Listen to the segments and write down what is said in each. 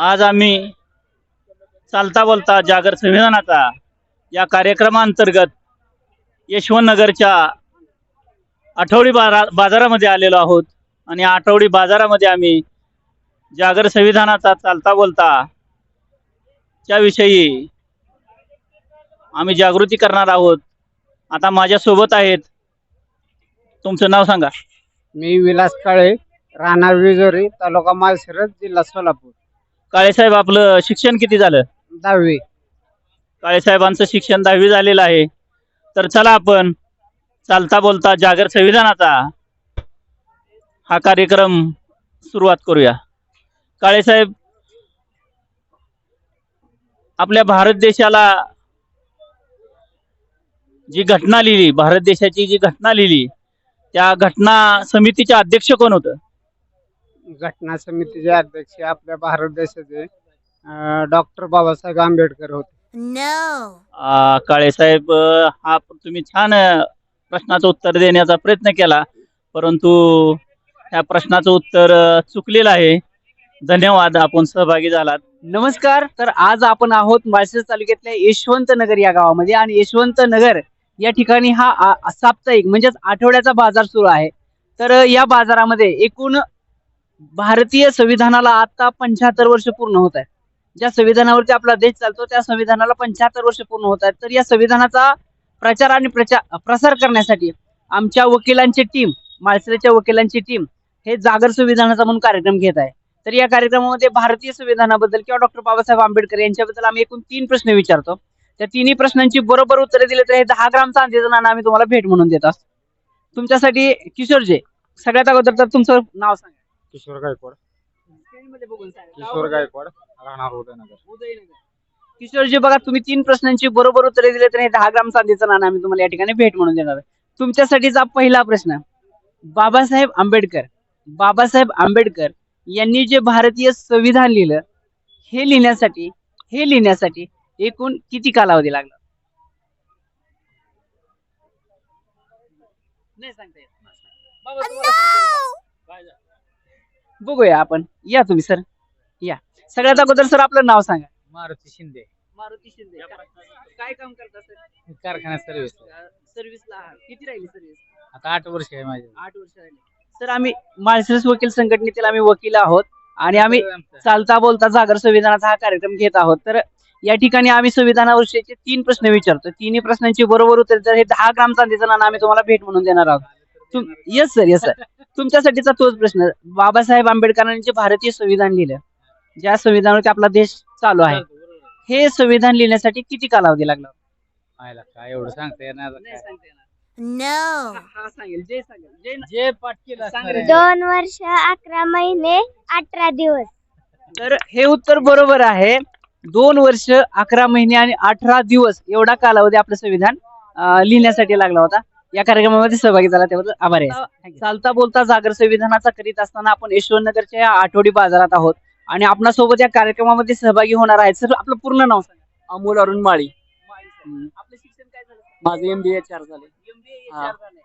आज आम्ही चालता बोलता जागर संविधानाचा या कार्यक्रमांतर्गत यशवंतनगरच्या आठवडी बारा बाजारामध्ये आलेलो आहोत. आणि आठवडी बाजारामध्ये आम्ही जागर संविधानाचा चालता बोलता त्याविषयी आम्ही जागृती करणार आहोत. आता माझ्यासोबत आहेत. तुमचं नाव सांगा. मी विलास काळे राहणार विजोरी तालुका माळशिरस जिल्हा सोलापूर. काळेसाहेब आपलं शिक्षण किती झालं? दहावी. काळेसाहेबांचं शिक्षण दहावी झालेलं आहे. तर चला आपण चालता बोलता जागर संविधानाचा हा कार्यक्रम सुरुवात करूया. काळेसाहेब आपल्या भारत देशाला जी घटना लिहिली भारत देशाची जी घटना लिहिली त्या घटना समितीचे अध्यक्ष कोण होतं? घटना समितीचे अध्यक्ष आपल्या भारत देशाचे डॉक्टर बाबासाहेब आंबेडकर होते. No. आ, काळेसाहेब अ, हा तुम्ही छान अ, प्रश्नाचं उत्तर देण्याचा प्रयत्न केला. परंतु ह्या प्रश्नाचं उत्तर अ, चुकलेलं आहे. धन्यवाद आपण सहभागी झालात. नमस्कार तर आज आपण आहोत माळशिरस तालुक्यातल्या यशवंत नगर या गावामध्ये. आणि यशवंत नगर या ठिकाणी हा आ- साप्ताहिक म्हणजेच आठवड्याचा बाजार सुरू आहे. तर या बाजारामध्ये एकूण भारतीय संविधानाला आता पंच्याहत्तर वर्ष पूर्ण होत आहे ज्या संविधानावरती आपला देश चालतो त्या संविधानाला पंच्याहत्तर वर्ष पूर्ण होत आहेत. तर या संविधानाचा प्रचार आणि प्रचार प्रसार करण्यासाठी आमच्या वकिलांची टीम माळशिरसच्या वकिलांची टीम हे जागर संविधानाचा म्हणून कार्यक्रम घेत आहे. तर या कार्यक्रमामध्ये भारतीय संविधानाबद्दल किंवा डॉक्टर बाबासाहेब आंबेडकर यांच्याबद्दल आम्ही एकूण तीन प्रश्न विचारतो. त्या तिन्ही प्रश्नांची बरोबर उत्तरे दिली तर हे दहा ग्राम चांदीचं नाणं आम्ही तुम्हाला भेट म्हणून देत असतो. तुमच्यासाठी किशोरजे सगळ्यात अगोदर तर तुमचं नाव सांगा. किशोर गायकवाड. किशोर गायकवाड राहणार उदयनगर. किशोरजी बघा तुम्ही तीन प्रश्नांची बरोबर उत्तरे दिले तर हे दहा ग्राम चांदीचं नाणं आम्ही तुम्हाला या ठिकाणी भेट म्हणून देणार आहे तुमच्यासाठीचा पहिला प्रश्न बाबासाहेब आंबेडकर बाबासाहेब आंबेडकर यांनी जे भारतीय संविधान लिहिलं हे लिहिण्यासाठी हे लिहिण्यासाठी एकूण किती कालावधी लागला नाही सांगता येत. बाबा, तुम्हाला सांगता येईल का? बघूया आपण. या तुम्ही सर. या. सगळ्यात अगोदर सर आपलं नाव सांगा. मारुती शिंदे. मारुती शिंदे. काय काम करता सर? कारखान्यात सर्व्हिस सर्व्हिसला आहात. किती राहिली सर्व्हिस आता आठ वर्ष आहे माझे. आठ वर्ष राहिली. सर आम्ही माळशिरस वकील संघटनेतील आम्ही वकील आहोत आणि आम्ही चालता बोलता जागर संविधानाचा हा कार्यक्रम घेत आहोत. तर या ठिकाणी आम्ही संविधानाविषयीचे तीन प्रश्न विचारतो. तिन्ही प्रश्नांची बरोबर उत्तर तर हे दहा ग्राम चांदीचं नाणं आम्ही तुम्हाला भेट म्हणून देणार आहोत. येस सर येस सर तुमच्यासाठीचा तोच प्रश्न. बाबासाहेब आंबेडकरांनी जे भारतीय संविधान लिहिलं. ज्या संविधानावरती आपला देश चालू आहे हे संविधान लिहिण्यासाठी किती कालावधी लागला? काय एवढं सांगता येणार नाही सांगता येणार. No. हा- सांगेल. जय सांगेल. जय न- जे पाठ केलं असणार असणार आहे. दोन वर्ष अकरा महिने अठरा दिवस. तर हे उत्तर बरोबर आहे. दोन वर्ष अकरा महिने आणि अठरा दिवस एवढा कालावधी आपलं संविधान अं, लिहिण्यासाठी लागला होता. या कार्यक्रमामध्ये सहभागी झाला त्याबद्दल आभार आहे. चालता बोलता जागर संविधानाचा करीत असताना आपण यशवंतनगरच्या या आठवडी बाजारात आहोत आणि आपणासोबत या कार्यक्रमामध्ये सहभागी होणार आहेत. सर आपलं पूर्ण नाव सांगा. अमोल अरुण माळी. आपलं शिक्षण काय झालं? माझं एम बी ए चार झाले. हा. झालंय.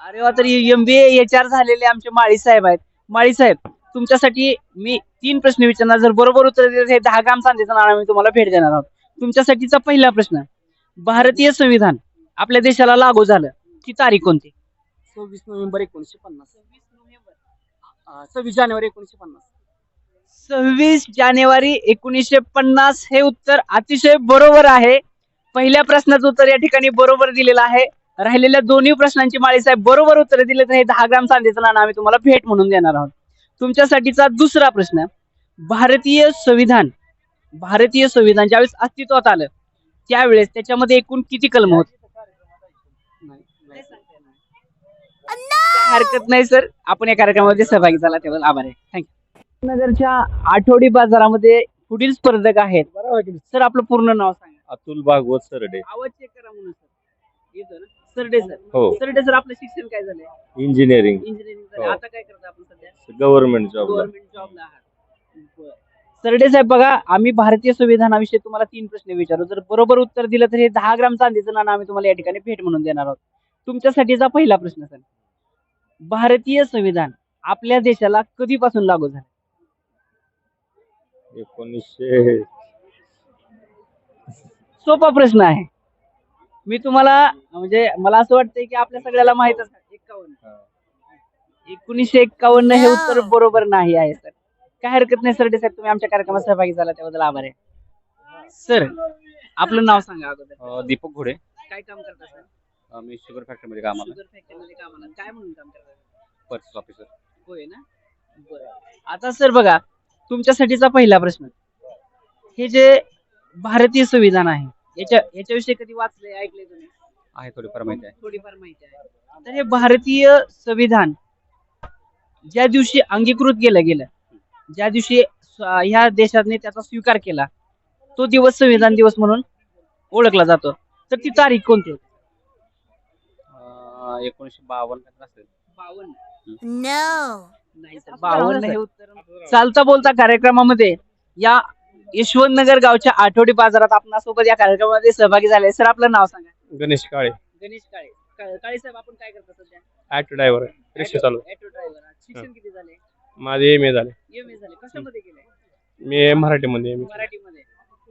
अरे वा तर एमबीए एच आर झालेले आमचे माळी साहेब आहेत. माळी साहेब तुमच्यासाठी मी तीन प्रश्न विचारणार. जर बरोबर उत्तर दिलं तर हे दहा ग्राम चांदीचं नाणं मी तुम्हाला भेट देणार आहोत. तुमच्यासाठीचा पहिला प्रश्न भारतीय संविधान आपल्या देशाला लागू झालं. ती तारीख कोणती? सव्वीस नोव्हेंबर एकोणीसशे पन्नास. सव्वीस जानेवारी एकोणीसशे पन्नास. सव्वीस जानेवारी एकोणीसशे पन्नास हे उत्तर अतिशय बरोबर आहे. पहिल्या प्रश्नाचं उत्तर या ठिकाणी बरोबर दिलेलं आहे. राहिलेल्या दोन्ही प्रश्नांची माळी साहेब बरोबर उत्तर दिले तर हे दहा ग्राम चांदीचं नाणं आम्ही तुम्हाला भेट म्हणून देणार आहोत. तुमच्यासाठीचा दुसरा प्रश्न भारतीय संविधान भारतीय संविधान ज्यावेळेस अस्तित्वात आलं त्यावेळेस त्याच्यामध्ये एकूण किती कलम होत काय हरकत नाही सर आपण या कार्यक्रमामध्ये सहभागी झाला त्याबद्दल आभार आहे. थँक्यू नगरच्या आठवडी बाजारामध्ये पुढील स्पर्धक आहेत. सर आपलं पूर्ण नाव सांगा. अतुल भागवत सरडे. आवाज चेक करा म्हणून सर येतो ना सरडे सर हो. सरडे सर आपलं शिक्षण काय झालंय? इंजिनिअरिंग इंजिनिअरिंग हो. झालं आता काय करता आपण सध्या? गव्हर्नमेंट जॉब गव्हर्नमेंट जॉबला आहात. बरं. सरडे साहेब बघा आम्ही भारतीय संविधानाविषयी तुम्हाला तीन प्रश्न विचारू जर बरोबर उत्तर दिलं तर हे दहा ग्राम चांदीचं नाणं आम्ही तुम्हाला या ठिकाणी भेट म्हणून देणार आहोत. तुमच्यासाठीचा पहिला प्रश्न सर भारतीय संविधान आपल्या देशाला कधीपासून लागू झालं? एकोणीसशे सोपा प्रश्न आहे. मी तुम्हाला म्हणजे मला असं वाटतंय की आपल्या सगळ्याला माहीत असतं एक्कावन्न एकोणीसशे एक्कावन्न हे उत्तर बरोबर नाही आहे सर. काय हरकत नाही सर. साहेब तुम्ही आमच्या कार्यक्रमात सहभागी झाला त्याबद्दल आभार आहे. सर आपलं नाव सांगा अगोदर. अ, दीपक घोडे. काय काम करता सर? मी शुगर फॅक्टरीमध्ये कामाला. शुगर फॅक्टरीमध्ये कामाला. काय म्हणून काम करता पर्चेस ऑफिसर होय ना? बरं. आता सर बघा तुमच्यासाठीचा पहिला प्रश्न. हे जे भारतीय संविधान आहे याच्या याच्याविषयी कधी वाचले ऐकले तुम्ही? आहे थोडीफार माहिती आहे. थोडीफार माहिती आहे. तर हे भारतीय संविधान ज्या दिवशी अंगीकृत केलं गेलं ज्या दिवशी ह्या देशाने त्याचा स्वीकार केला तो दिवस संविधान दिवस म्हणून ओळखला जातो. तर ती तारीख कोणती होती? अ, एकोणीसशे बावन्न काहीतरी असेल. बावन्न. No. नाही सर बावन्न हे उत्तर चालता बोलता कार्यक्रमामध्ये. या यशवंतनगर गावच्या आठवडी बाजारात आपणासोबत या कार्यक्रमामध्ये सहभागी झाले. सर आपलं नाव सांगा. गणेश काळे. गणेश काळे. का- काळे साहेब आपण काय करता सध्या? ॲटो ड्रायव्हर रिक्षा चालू ऑटो ड्रायव्हर शिक्षण किती झाले माझे एम ए झाले. एम ए झाले. कशामध्ये केलंय? मी मराठीमध्ये एम मराठीमध्ये.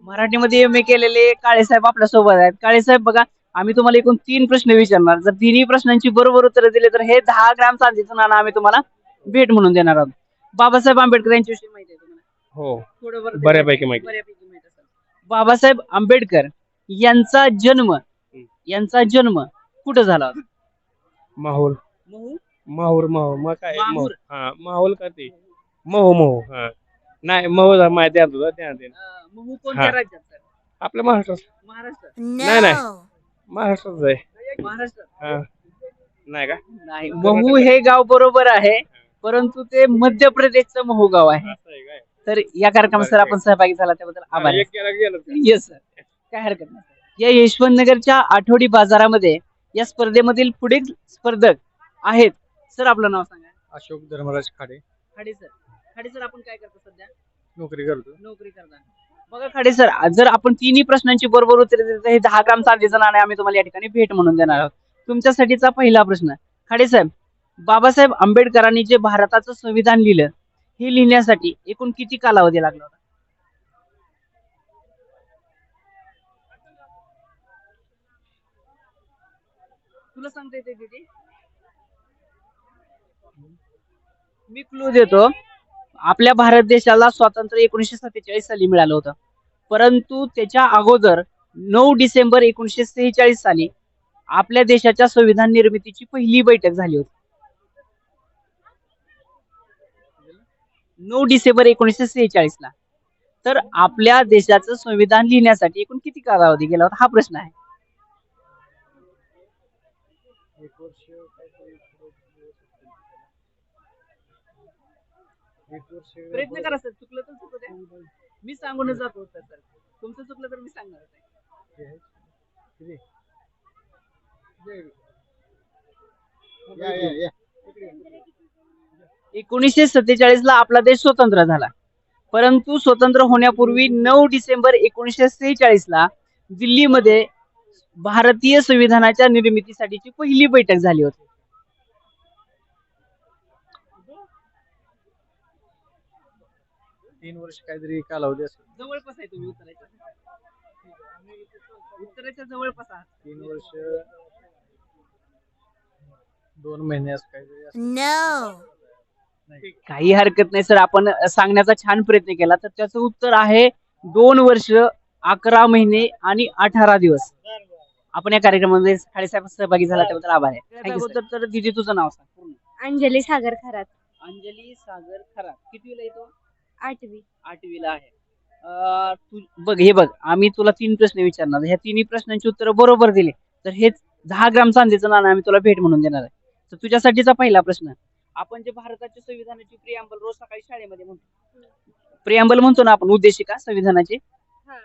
मराठीमध्ये एम ए केलेले काळे साहेब आपल्यासोबत आहेत. काळे साहेब बघा आम्ही तुम्हाला एकूण तीन प्रश्न विचारणार. जर तिन्ही प्रश्नांची बरोबर उत्तरं दिले तर हे दहा ग्राम चांदीचं नाणं आम्ही तुम्हाला भेट म्हणून देणार आहोत. बाबासाहेब आंबेडकर यांच्याविषयी माहिती आहे तुम्हाला? हो. थोडं बरं बऱ्यापैकी माहिती. बऱ्यापैकी माहिती असेल. बाबासाहेब आंबेडकर यांचा जन्म यांचा जन्म कुठं झाला होता? माहोल. महू? माहूर माहूर मग काय? माहूर. माहूर हा माहोल का ते? महू महू. हा. नाही महू माहिती आहे. अं, महू कोणत्या हा. राज्यात? सर आपल्या महाराष्ट्रात. महाराष्ट्र नाही, नाही. महाराष्ट्रात आहे. महाराष्ट्र हा. नाही का? नाही. महू हे गाव बरोबर आहे परंतु ते मध्य प्रदेशचं महू गाव आहे. असं आहे काय? तर या कार्यक्रमात सर आपण सहभागी झाला त्याबद्दल आभार. हा, एक केला गेलं का? येस सर काय हरकत नाही. या यशवंतनगरच्या आठवडी बाजारामध्ये या स्पर्धेमधील पुढील स्पर्धक आहेत. सर आपलं नाव सांगा. अशोक धर्मराज खाडे. खाडे सर खाडे सर आपण काय करता सध्या? नोकरी करतो. नोकरी करता. बघा खाडे सर जर आपण तिन्ही प्रश्नांची बरोबर उत्तरे दिली तर हे दहा ग्राम चांदीचं नाणे आम्ही तुम्हाला या ठिकाणी भेट म्हणून देणार आहोत. तुमच्यासाठीचा पहिला प्रश्न खाडे साहेब बाबासाहेब आंबेडकरांनी जे भारताचं संविधान लिहिलं हे लिहिण्यासाठी एकूण किती कालावधी लागला होता? तुला सांगता येते दीदी. मी क्लू देतो. आपल्या भारत देशाला स्वातंत्र्य एकोणीसशे सत्तेचाळीस साली मिळालं होतं. परंतु त्याच्या अगोदर नऊ डिसेंबर एकोणीसशे सेहेचाळीस साली आपल्या देशाच्या संविधान निर्मितीची पहिली बैठक झाली होती. नऊ डिसेंबर एकोणीसशे सेहेचाळीस ला. तर आपल्या देशाचं संविधान लिहिण्यासाठी एकूण किती कालावधी गेला होता? हा प्रश्न आहे. प्रयत्न करा सर चुकलं तर चुकू द्या. मी सांगूनच जातो उत्तर सर. तुमचं चुकलं तर मी सांगणार आहे. एकोणीसशे सत्तेचाळीस ला आपला देश स्वतंत्र झाला. परंतु स्वतंत्र होण्यापूर्वी नऊ डिसेंबर एकोणीसशे सेहेचाळीस ला दिल्लीमध्ये भारतीय संविधानाच्या निर्मितीसाठीची पहिली बैठक झाली होती. तीन वर्ष काहीतरी कालावधी असेल. जवळपास आहे तुम्ही उत्तराच्या उत्तराच्या जवळपास आहात तीन वर्ष दोन महिने असं काहीतरी असेल. काही हरकत नाही सर. आपण सांगण्याचा छान प्रयत्न केला. तर त्याचं उत्तर आहे दोन वर्ष अकरा महिने आणि अठरा दिवस. आपण या कार्यक्रमामध्ये खाडे साहेब सहभागी झाला त्याबद्दल आभार आहे. अगोदर तर दिदी तुझं नाव सांग. पूर्ण. अंजली सागर खरात. अंजली सागर खरात. कितवीला येतो आठवी. आठवीला आहे. अं, तू बघ हे बघ आम्ही तुला तीन प्रश्न विचारणार. ह्या तिन्ही प्रश्नांची उत्तरं बरोबर दिली. तर हे दहा ग्राम चांदीचं नाणं आम्ही तुला भेट म्हणून देणार आहे. तर तुझ्यासाठीचा पहिला प्रश्न आपण जे भारताच्या संविधानाची प्रियांबल रोज सकाळी शाळेमध्ये म्हणतो. प्रियांबल म्हणतो ना आपण उद्देशिका संविधानाची? हा.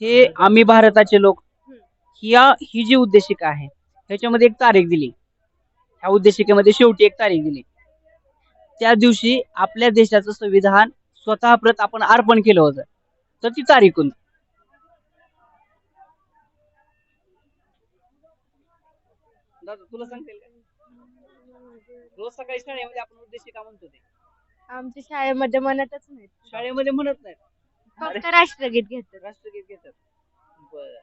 हे आम्ही भारताचे लोक हम्म. ह्या ही जी उद्देशिका आहे ह्याच्यामध्ये एक तारीख दिली. ह्या उद्देशिकेमध्ये शेवटी एक तारीख दिली. त्या दिवशी आपल्या देशाचं संविधान स्वतः प्रत आपण अर्पण केलं होतं. तर ती तारीख कोणती दादा तुला सांगता का? रोज सकाळी शाळेमध्ये आपण उद्देशिका म्हणतो ते? आमच्या शाळेमध्ये म्हणतच नाही. शाळेमध्ये म्हणत नाही. अरे. फक्त राष्ट्रगीत घेतात. राष्ट्रगीत घेतात. बर.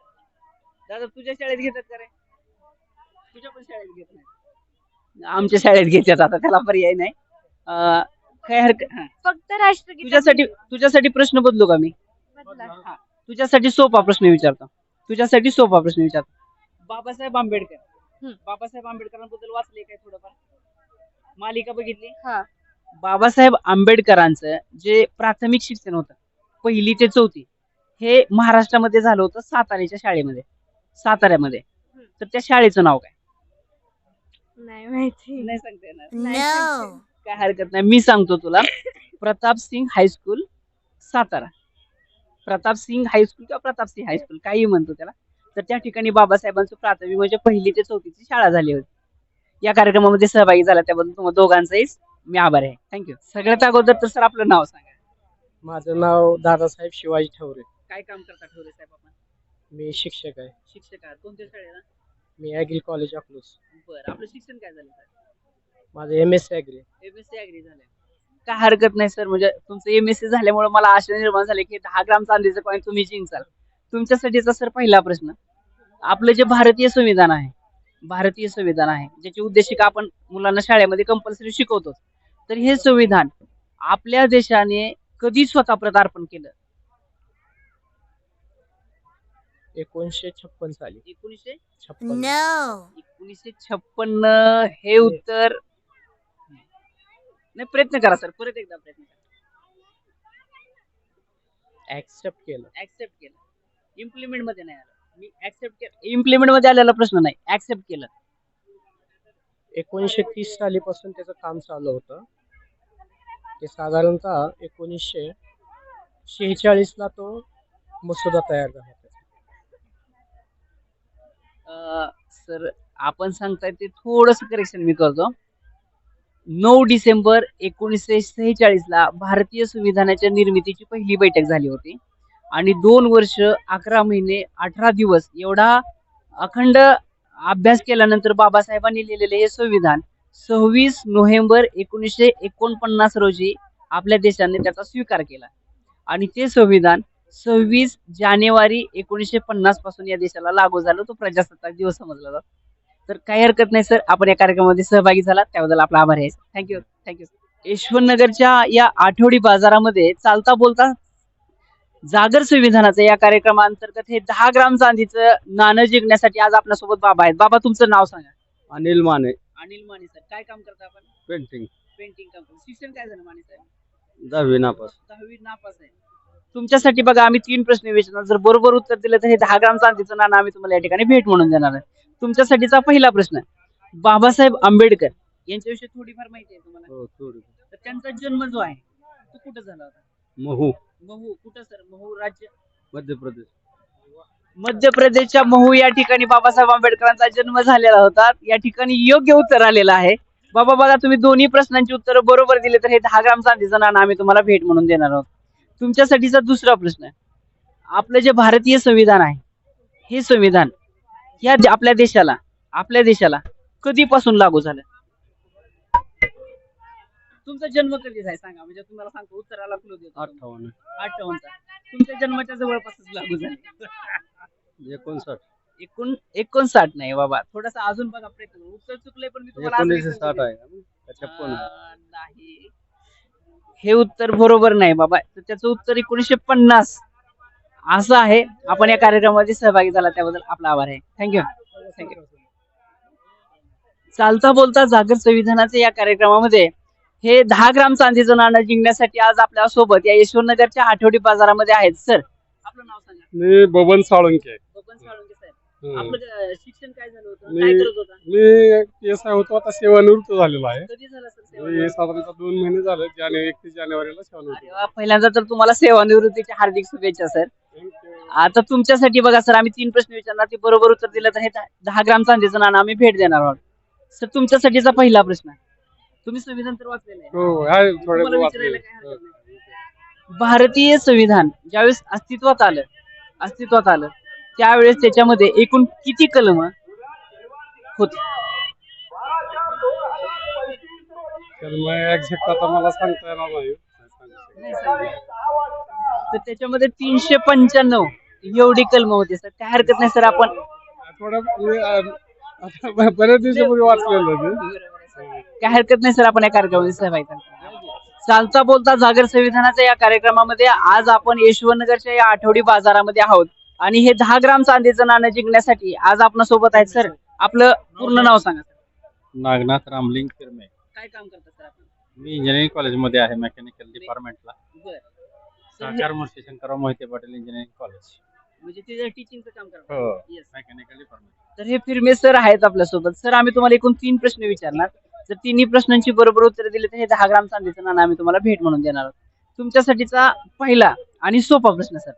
दादा तुझ्या शाळेत घेतात का रे? तुझ्या पण शाळेत घेत नाही. आमच्या शाळेत घेतात आता त्याला पर्याय नाही. अं, काय हरकत हा. फक्त राष्ट्रगीत तुझ्यासाठी तुझ्यासाठी प्रश्न बदलू का मी? हा. तुझ्यासाठी सोपा प्रश्न विचारतो. तुझ्यासाठी सोपा प्रश्न विचारतो. बाबासाहेब आंबेडकर. हम्म. बाबासाहेब आंबेडकरांबद्दल वाचले काय थोडंफार? मालिका बघितली? हा. बाबासाहेब आंबेडकरांचं जे प्राथमिक शिक्षण होतं पहिली ते चौथी हे महाराष्ट्रामध्ये झालं होतं साताऱ्याच्या शाळेमध्ये. साताऱ्यामध्ये. तर त्या शाळेचं नाव काय? नाही माहिती. नाही सांगता येणार. नाही सांगते. काय हरकत नाही. मी सांगतो तुला. Pratap Singh high school Satara. Pratap Singh high school किंवा प्रताप सिंग हायस्कूल काही म्हणतो त्याला. तर त्या ठिकाणी बाबासाहेबांचं प्राथमिक म्हणजे पहिली ते चौथीची शाळा झाली होती. या कार्यक्रमामध्ये सहभागी झाला. त्याबद्दल तुम्हाला दोघांचाही मी आभार आहे. थँक्यू सगळ्यात अगोदर तर सर आपलं नाव सांगा. माझं नाव दादासाहेब शिवाजी ठवरे. काय काम करता ठेवले साहेब आपण? मी शिक्षक आहे. शिक्षक आहात. कोणत्या शाळेला? मी ॲग्री कॉलेज अकलूस बरं. आपलं शिक्षण काय झालं? माझं M S C agri M S C agri झालंय. काय हरकत नाही सर म्हणजे तुमचं एम एस सी झाल्यामुळे मला आशा निर्माण झाली की दहा ग्राम चांदीचं कॉईन तुम्ही जिंकाल तुमच्यासाठीचा सर पहिला प्रश्न. आपलं जे भारतीय संविधान आहे भारतीय संविधान आहे ज्याची उद्देशिका आपण मुलांना शाळेमध्ये कंपल्सरी शिकवतो. तर हे संविधान आपल्या देशाने कधी स्वतः पदार्पण केलं? एकोणीसशे छप्पन साली. एकोणीसशे? छप्पन. एकोणीसशे छप्पन्न हे. उत्तर नाही प्रयत्न करा सर परत एकदा प्रयत्न करा. ऍक्सेप्ट केलं. ऍक्सेप्ट केलं. इम्प्लिमेंटमध्ये नाही आलं. मी ऍक्सेप्ट केलं इम्प्लिमेंटमध्ये आलेला प्रश्न नाही. ऍक्सेप्ट केलं. एकोणीसशे तीस सालीपासून त्याचं काम चालू होतं. ते साधारणतः एकोणीसशे शेहेचाळीसला तो मसुदा तयार झाला त्याचा. सर आपण सांगताय ते थोडस करेक्शन मी करतो. नऊ डिसेंबर एकोणीसशे सेहेचाळीसला भारतीय संविधानाच्या निर्मितीची पहिली बैठक झाली होती. आणि दोन वर्ष अकरा महिने अठरा दिवस एवढा अखंड अभ्यास केल्यानंतर बाबासाहेबांनी लिहिलेले हे संविधान सव्वीस नोव्हेंबर एकोणीसशे एकोणपन्नास रोजी आपल्या देशाने त्याचा स्वीकार केला. आणि ते संविधान सव्वीस जानेवारी एकोणीसशे पन्नासपासून या देशाला लागू झालं. तो प्रजासत्ताक दिवस समजला जातो. तर काही हरकत नाही सर. आपण या कार्यक्रमामध्ये सहभागी झाला त्याबद्दल आपला आभार आहे. थँक्यू थँक्यू यशवंतनगरच्या या आठवडी बाजारामध्ये चालता बोलता जागर संविधानाचं या कार्यक्रमाअंतर्गत हे दहा ग्राम चांदीचं नाणं जिंकण्यासाठी आज आपल्यासोबत बाबा आहेत. बाबा तुमचं नाव सांगा. अनिल माने. अनिल माने सर. काय काम करता आपण? पेंटिंग पेंटिंग काम शिक्षण काय झालं माने साहेब दहावी नापास. दहावी नापास आहे. तुमच्यासाठी बघा आम्ही तीन प्रश्न विचारणार. जर बरोबर उत्तर दिलं तर हे दहा ग्राम चांदीचं नाणं आम्ही तुम्हाला या ठिकाणी भेट म्हणून देणार आहे. तुमच्यासाठीचा पहिला प्रश्न बाबासाहेब आंबेडकर यांच्याविषयी थोडीफार माहिती आहे तुम्हाला. हो थोडी तर त्यांचा जन्म जो आहे तो कुठं झाला होता? महू. महू कुठं सर? महू राज्य? मध्य प्रदेश मध्य प्रदेशच्या महू या ठिकाणी बाबासाहेब आंबेडकरांचा जन्म झालेला होता. या ठिकाणी योग्य उत्तर आलेलं आहे. बाबा बघा तुम्ही दोन्ही प्रश्नांची उत्तरं बरोबर दिले तर हे दहा ग्राम चांदीचं नाणं आम्ही तुम्हाला भेट म्हणून देणार आहोत. तुमच्यासाठीचा दुसरा प्रश्न आपलं जे भारतीय संविधान आहे हे संविधान या आपल्या देशाला आपल्या देशाला कधीपासून लागू झालं? तुमचा जन्म कधी आहे सांगा? म्हणजे तुम्हाला सांगतो उत्तराला क्लू देतो अठ्ठावन्न. अठ्ठावन्नचा. तुमच्या जन्माच्या जवळपासच लागू झाले. एकोणसाठ. एकूण एकोणसाठ नाही बाबा. थोडासा अजून बघा प्रयत्न करू. उत्तर चुकलंय पण मी तुम्हाला एकोणीसशे साठ. आहे. का छप्पन आहे. अं, नाही. हे उत्तर बरोबर नाही बाबा. तर त्याचं उत्तर एकोणीसशे पन्नास. असं आहे. आपण या कार्यक्रमामध्ये सहभागी झाला त्याबद्दल आपला आभार आहे. थँक्यू थँक्यू चालता बोलता जागर संविधानाचे या कार्यक्रमामध्ये हे दहा ग्राम चांदीचं नाणं जिंकण्यासाठी आज आपल्यासोबत या यशवंतनगरच्या आठवडी बाजारामध्ये आहेत. सर आपलं नाव सांगा. मी बबन साळुंके. बबन साळुंके साहेब हम्म. आपलं अं, शिक्षण काय झालं होतं? मी- काय करत होता? मी एस आय होतो. आता सेवानिवृत्त झालेलो आहे. कधी झालं सर साधारणतः दोन महिने झाले. एकतीस जानेवारीला सेवानिवृत्त अरे वा, पहिल्यांदा तर तुम्हाला सेवानिवृत्तीच्या हार्दिक शुभेच्छा सर आता तुमच्यासाठी बघा सर आम्ही तीन प्रश्न विचारणार. ते बरोबर उत्तर दिलं तर हे दहा- ग्राम चांदीचं नाणं आम्ही भेट देणार आहोत. सर तुमच्यासाठीचा पहिला प्रश्न तुम्ही संविधान तर वाचलेलं आहे. हो आहे थोडे तुम्हाला वाचले विचारायला काय हरकत नाही. भारतीय संविधान ज्यावेळेस अस्तित्वात आलं अस्तित्वात आलं त्यावेळेस त्याच्यामध्ये एकूण किती कलम होती? मग एक्झॅक्ट आता मला सांगता येणार नाही. तर त्याच्यामध्ये तीनशे पंच्याण्णव एवढी कलम होते सर. काय हरकत नाही सर. आपण बऱ्याच दिवसापूर्वी वाचलेलं काय हरकत नाही सर. आपण या कार्यक्रमामध्ये सहभागी झालो. चालता बोलता जागर संविधानाच्या या कार्यक्रमामध्ये आज आपण यशवंतनगरच्या या आठवडी बाजारामध्ये आहोत. आणि हे दहा ग्राम चांदीचं नाणं जिंकण्यासाठी आज आपल्यासोबत आहेत सर. आपलं पूर्ण नाव सांगा सर. नागनाथ रामलिंग किरमे काय काम करता सर आपण? मी इंजिनिअरिंग कॉलेजमध्ये आहे मेकॅनिकल डिपार्टमेंटला सहकार मूर्ती शंकरराव मोहिते पाटील इंजिनिअरिंग कॉलेज म्हणजे ते टीचिंगचं काम करता हो Yes. मेकॅनिकल डिपार्टमेंट तर हे फिरमे सर आहेत आपल्यासोबत. सर आम्ही तुम्हाला एकूण तीन प्रश्न विचारणार. जर तिन्ही प्रश्नांची बरोबर उत्तर दिली तर हे दहा ग्राम चांदीचं नाणं आम्ही तुम्हाला भेट म्हणून देणार आहोत. तुमच्यासाठीचा पहिला आणि सोपा प्रश्न सर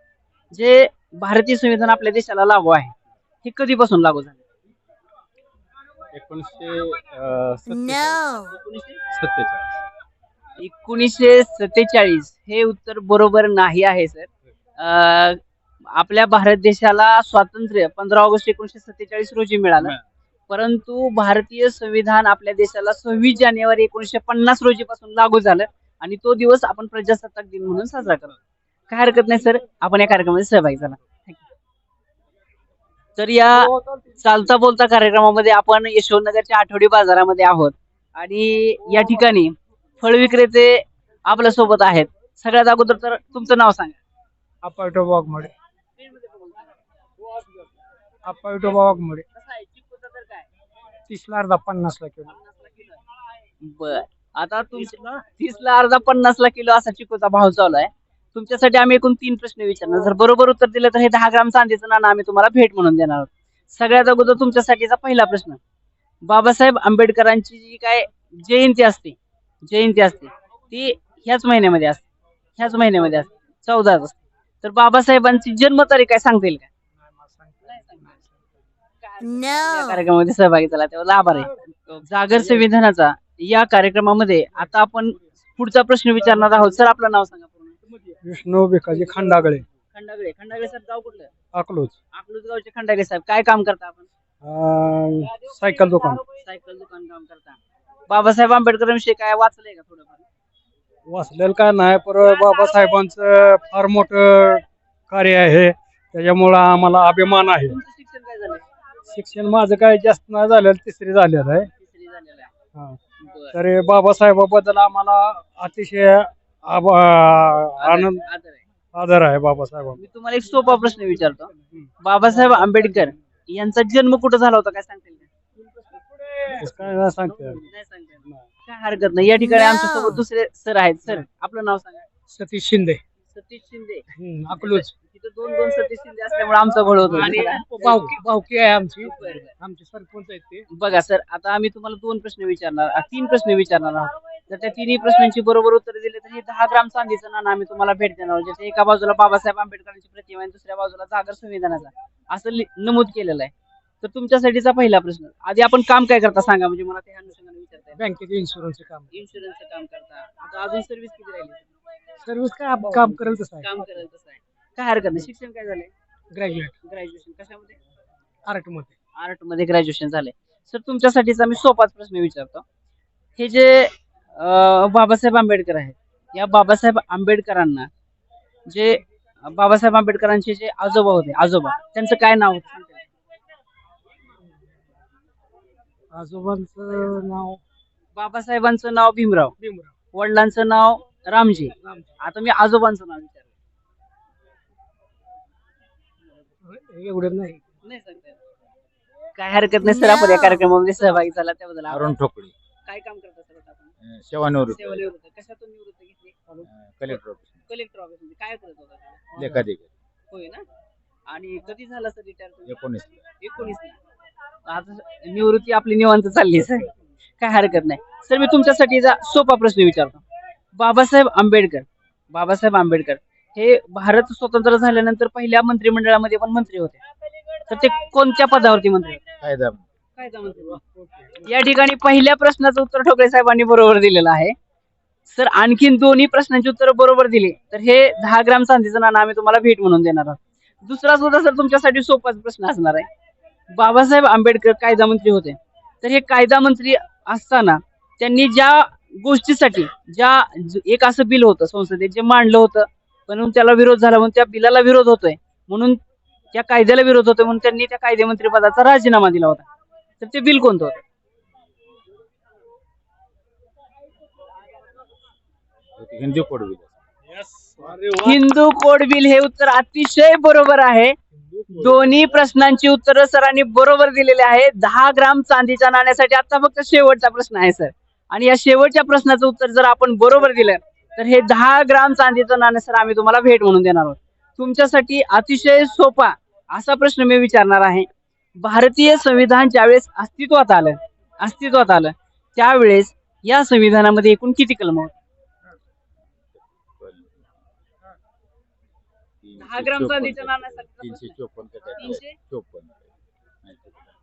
जे भारतीय संविधान आपल्या देशाला लागू आहे हे कधीपासून लागू झालं? एकोणीसशे सत्तेचाळीस. सत्तेचाळीस. एकोणीसशे सत्तेचाळीस हे उत्तर बरोबर नाही आहे सर. आपल्या भारत देशाला स्वातंत्र्य पंधरा ऑगस्ट एकोणीसशे सत्तेचाळीस रोजी मिळालं. परंतु भारतीय संविधान आपल्या देशाला सव्वीस जानेवारी एकोणीसशे पन्नास रोजी पासून लागू झालं आणि तो दिवस आपण प्रजासत्ताक दिन म्हणून साजरा करतो. काय हरकत नाही सर. आपण या कार्यक्रमामध्ये सहभागी झाला. तर या चालता बोलता कार्यक्रमामध्ये आपण यशवंतनगरच्या आठवडी बाजारामध्ये आहोत. आणि या ठिकाणी फळ विक्रेते आपल्यासोबत आहेत. सगळ्यात अगोदर तर तुमचं नाव सांगा. अपायटो वाघमोडे. अपायटो वाघमोडे. तीसला अर्धा पन्नासला किलो. बर. आता तुमच्या तीसला अर्धा पन्नासला किलो असा चिकूचा भाव चालू आहे. तुमच्यासाठी आम्ही एकूण तीन प्रश्न विचारणार. जर बरोबर उत्तर दिलं तर हे दहा ग्राम चांदीचं नाणं आम्ही तुम्हाला भेट म्हणून देणार आहोत. सगळ्यात अगोदर तुमच्यासाठीचा पहिला प्रश्न. बाबासाहेब आंबेडकरांची जी काय जयंती असते जयंती असते. ती ह्याच महिन्यामध्ये असते. ह्याच महिन्यामध्ये असते. चौदाच असते. तर बाबासाहेबांची जन्मतारीख काय सांगता येईल का? कार्यक्रमामध्ये सहभागी झाला. तेव्हा आभार आहे. जागर संविधानाचा या कार्यक्रमामध्ये आता आपण पुढचा प्रश्न विचारणार आहोत. सर आपलं नाव सांगा पूर्ण. विष्णू भिकाजी खंडागळे. खंडागळे. खंडागळे साहेब गाव कुठलं? अकलूज. अकलूज गावचे खंडागळे साहेब. काय काम करता आपण? सायकल दुकान. सायकल दुकान काम करता. बाबासाहेब आंबेडकरांविषयी काय वाचलंय का थोडंफार? वाचलेलं काय नाही पर बाबासाहेबांचं फार मोठं कार्य आहे. त्याच्यामुळं आम्हाला अभिमान आहे. तुमचं शिक्षण काय झालं? शिक्षण माझं काय जास्त नाही झालेलं तिसरी झालेलं आहे. तिसरी झालेलं आहे. हा. बरं. तर बाबासाहेबाबद्दल आम्हाला अतिशय आभ- आनंद आदर आहे. आदर आहे. बाबासाहेबांना मी तुम्हाला एक सोपा प्रश्न विचारतो. बाबासाहेब आंबेडकर यांचा जन्म कुठं झाला होता काय सांगता येईल? का? तसं काय नाही सांगते? नाही सांगता येईल. काय हरकत नाही. या ठिकाणी आमच्यासोबत दुसरे सर आहेत. सर आपलं नाव सांगा. सतीश शिंदे. सतीश शिंदे. हम्म, अकलूज. तिथं दोन दोन सतीश शिंदे असल्यामुळे आमचा घोळ होतो. आणि भावकी भावकी आहे आमची. आमचे सरपंच आहेत ते. बघा सर आता आम्ही तुम्हाला दोन प्रश्न विचारणार आ, तीन प्रश्न विचारणार आहोत. तर त्या तिन्ही प्रश्नांची बरोबर उत्तर दिले तर हे दहा ग्राम चांदीचं नाणं आम्ही तुम्हाला भेट देणार आहोत. ज्याच्या एका बाजूला बाबासाहेब आंबेडकरांची प्रतिमा आणि दुसऱ्या बाजूला जागर संविधानाचा. असं लि- नमूद केलेलं आहे. तर तुमच्यासाठीचा पहिला प्रश्न. आधी आपण काम काय करता सांगा म्हणजे मला त्या अनुषंगाने विचारता येईल बँकेचे इन्शुरन्सचे काम. इन्शुरन्सचं काम करता. आता अजून सर्व्हिस किती राहिली? सर्व्हिस काय आप- काम करेल तसं आहे काम करायला तसं आहे काय हरकत नाही. शिक्षण काय झालंय? ग्रॅज्युएट ग्रॅज्युएशन कशामध्ये? आर्टमध्ये. आर्टमध्ये ग्रॅज्युएशन झाले सर तुमच्यासाठीचा मी सोपाच प्रश्न विचारतो. हे जे अं, बाबासाहेब आंबेडकर आहेत या बाबासाहेब आंबेडकरांना जे बाबासाहेब आंबेडकरांचे जे आजोबा होते आजोबा त्यांचं काय नाव होतं? आजोबांचं नाव बाबासाहेबांचं नाव भीमराव. भीमराव. वडिलांचं नाव रामजी. रामजी. आता मी आजोबांचं नाव विचारलं. एवढं नाही. नाही सांगता येत. काय हरकत नाही सर आपण या कार्यक्रमामध्ये सहभागी झाला त्याबद्दल आभार. अरुण ठोकळे. काय काम करता सर आता आपण? अं, सेवानिवृत्त. सेवानिवृत्त. कशातून निवृत्त घेतली? कलेक्टर ऑफिस कलेक्टर ऑफिसमध्ये काय करत होता लेखाधिकारी. होय ना? आणि कधी झाला सर रिटायर एकोणीस. एकोणीस. आता निवृत्ती आपली निवांत चालली सर. काय हरकत नाही. सर मी तुमच्यासाठी सोपा प्रश्न विचारतो. बाबासाहेब आंबेडकर बाबासाहेब आंबेडकर हे भारत स्वतंत्र झाल्यानंतर पहिल्या मंत्रिमंडळामध्ये पण मंत्री होते. तर ते कोणत्या पदावरती मंत्री कायदा. या ठिकाणी पहिल्या प्रश्नाचं उत्तर ठोकळे साहेबांनी बरोबर दिलेलं आहे. सर आणखीन दोन्ही प्रश्नांची उत्तर बरोबर दिली. तर हे दहा ग्राम चांदीचं नाणं आम्ही तुम्हाला भेट म्हणून देणार आहोत. दुसरा सुद्धा सर तुमच्यासाठी सोपाच प्रश्न असणार आहे. बाबासाहेब आंबेडकर कायदा मंत्री होते. तर हे कायदा मंत्री असताना त्यांनी ज्या गोष्टीसाठी ज्या ज- एक असं बिल होतं संसदेत जे मांडलं होतं पण त्याला विरोध झाला म्हणून त्या बिलाला विरोध होतोय म्हणून त्या कायद्याला विरोध होतोय म्हणून त्यांनी त्या कायदेमंत्री पदाचा राजीनामा दिला होता. तर ते बिल कोणतं होतं? Hindi code bill. Hindu code bill हे उत्तर अतिशय बरोबर आहे. दोन्ही प्रश्नांची उत्तरं सरांनी बरोबर दिलेली आहे. दहा ग्राम चांदीच्या नाण्यासाठी आता फक्त शेवटचा प्रश्न आहे सर. आणि या शेवटच्या प्रश्नाचं उत्तर जर आपण बरोबर दिलं तर हे दहा ग्राम चांदीचं नाणं सर आम्ही तुम्हाला भेट म्हणून देणार आहोत. तुमच्यासाठी अतिशय सोपा असा प्रश्न मी विचारणार आहे. भारतीय संविधान ज्यावेळेस अस्तित्वात आलं अस्तित्वात आलं त्यावेळेस या संविधानामध्ये एकूण किती कलम होते? तीनशे चोपन्न का काय? तीनशे चोपन्न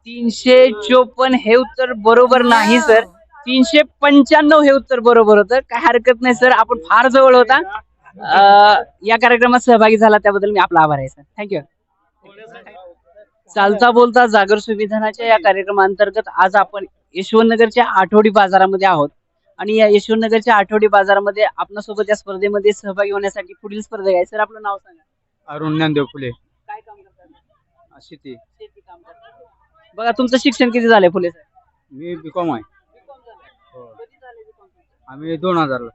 तीनशे? चोपन्न. हे उत्तर बरोबर नाही सर. तीनशे पंच्याण्णव हे उत्तर बरोबर होतं. काय हरकत नाही सर. आपण फार जवळ होता. अं, या कार्यक्रमात सहभागी झाला त्याबद्दल मी आपला आभार आहे सर. थँक्यू चालता बोलता जागर संविधानाच्या या कार्यक्रमांतर्गत आज आपण यशवंतनगरच्या आठवडी बाजारामध्ये आहोत. आणि या यशवंतनगरच्या आठवडी बाजारामध्ये आपल्यासोबत या स्पर्धेमध्ये सहभागी होण्यासाठी पुढील स्पर्धक आहे. सर आपलं नाव सांगा. अरुण ज्ञानदेव फुले काय काम करतात? शेती. शेती काम करतात. बघा तुमचं शिक्षण किती झालंय फुले सर मी बीकॉम आहे. आम्ही दोन हजारला.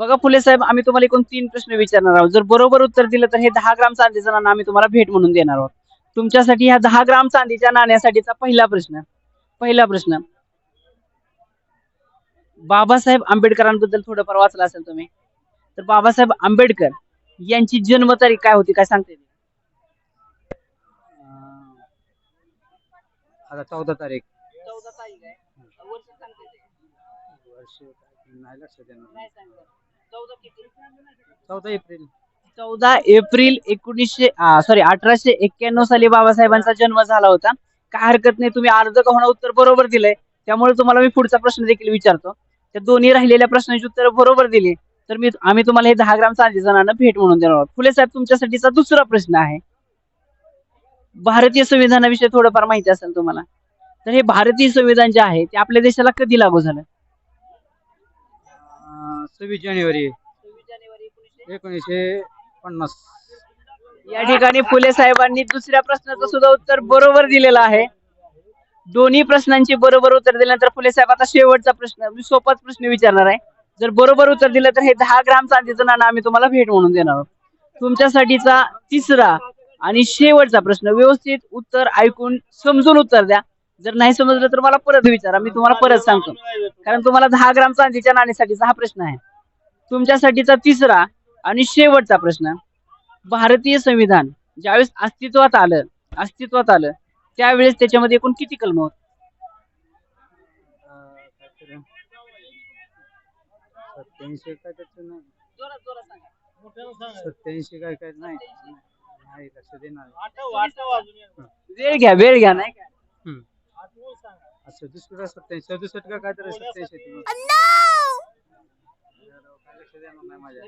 बघा फुले साहेब आम्ही तुम्हाला एकूण तीन प्रश्न विचारणार आहोत. जर बरोबर उत्तर दिलं तर हे दहा ग्राम चांदीचं नाणं आम्ही तुम्हाला भेट म्हणून देणार आहोत. तुमच्यासाठी ह्या दहा ग्राम चांदीच्या नाण्यासाठीचा पहिला प्रश्न. पहिला प्रश्न. बाबासाहेब आंबेडकरांबद्दल थोडंफार वाचलं असेल तुम्ही तर बाबासाहेब आंबेडकर यांची जन्मतारीख काय होती काय सांगते आता चौदा तारीख. चौदा तारीख आहे. वर्ष सांगते वर्ष नाही लक्षात येणार चौदा किती? चौदा एप्रिल. चौदा एप्रिल एकोणीसशे सॉरी अठराशे एक्क्याण्णव साली बाबासाहेबांचा जन्म झाला होता. काय हरकत नाही तुम्ही अर्ध का उत्तर बरोबर दिलंय. त्यामुळे तुम्हाला मी पुढचा प्रश्न देखील विचारतो. त्या दोन्ही राहिलेल्या प्रश्नांची उत्तर बरोबर दिली. तर मी आम्ही तुम्हाला हे दहा ग्राम चांदीचं नाणं भेट म्हणून देणार आहोत. फुले साहेब तुमच्यासाठीचा दुसरा प्रश्न आहे. भारतीय संविधानाविषयी थोडंफार माहिती असेल तुम्हाला. तर हे भारतीय संविधान जे आहे ते आपल्या देशाला कधी लागू झालं? सव्वीस जानेवारी. एकोणीसशे पन्नास. या ठिकाणी फुले साहेबांनी दुसऱ्या प्रश्नाचं सुद्धा उत्तर बरोबर दिलेलं आहे. दोन्ही प्रश्नांची बरोबर उत्तर दिल्यानंतर फुले साहेब आता शेवटचा प्रश्न मी सोपाच प्रश्न विचारणार आहे. जर बरोबर उत्तर दिलं तर हे दहा ग्राम चांदीचं नाणं आम्ही तुम्हाला भेट म्हणून देणार आहोत. तुमच्यासाठीचा तिसरा आणि शेवटचा प्रश्न व्यवस्थित उत्तर ऐकून समजून उत्तर द्या. जर नाही समजलं तर मला परत विचारा मी तुम्हाला परत सांगतो. कारण तुम्हाला दहा ग्राम चांदीच्या नाण्यासाठीचा हा प्रश्न आहे. तुमच्यासाठीचा तिसरा आणि शेवटचा प्रश्न भारतीय संविधान ज्यावेळेस अस्तित्वात आलं अस्तित्वात आलं त्यावेळेस त्याच्यामध्ये एकूण किती कलम होत? सत्याऐंशी काय त्याचं नाही. सत्याऐंशी काय काय नाही. नाही येणार. वेळ घ्या वेळ घ्या नाही का? सदुसष्ट का सत्याऐंशी सदुसष्ट का काय तर सत्याऐंशी ते. काय लक्षात येणार नाही माझ्या.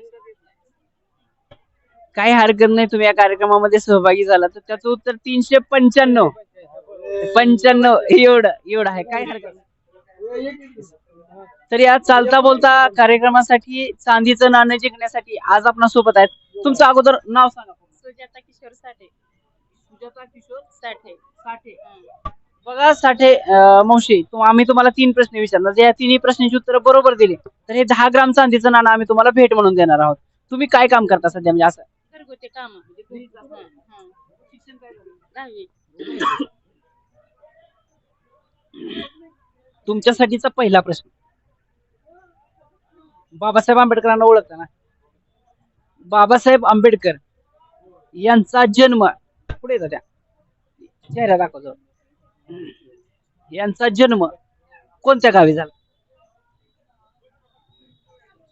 काही हरकत नाही तुम्ही या कार्यक्रमामध्ये सहभागी झाला तर त्याचं उत्तर तीनशे पंच्याण्णव. पंच्याण्णव एवढं एवढं आहे. काय हरकत नाही. तर या चालता बोलता कार्यक्रमासाठी चांदीचं नाणं जिंकण्यासाठी आज आपणा सोबत आहेत. तुमचं अगोदर नाव सांगा. सुजाता किशोर साठे. सुजाता किशोर साठे. साठे. बघा साठे मावशी तु- आम्ही तुम्हाला तीन प्रश्न विचारणार. या तिन्ही प्रश्नांची उत्तर बरोबर दिली. तर हे दहा ग्राम चांदीचं नाणं आम्ही तुम्हाला भेट म्हणून देणार आहोत. तुम्ही काय काम करता सध्या? म्हणजे असं घरगुती काम दहावी. तुमच्यासाठीचा पहिला प्रश्न. बाबासाहेब आंबेडकरांना ओळखता ना बाबासाहेब आंबेडकर यांचा जन्म पुढे येतो त्या? चेहरा दाखवतो यांचा जन्म कोणत्या गावी झाला?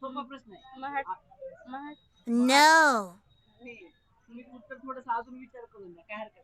सोपा प्रश्न आहे. No. तुम्ही उत्तर थोडस अजून विचार करून द्या काय हरकत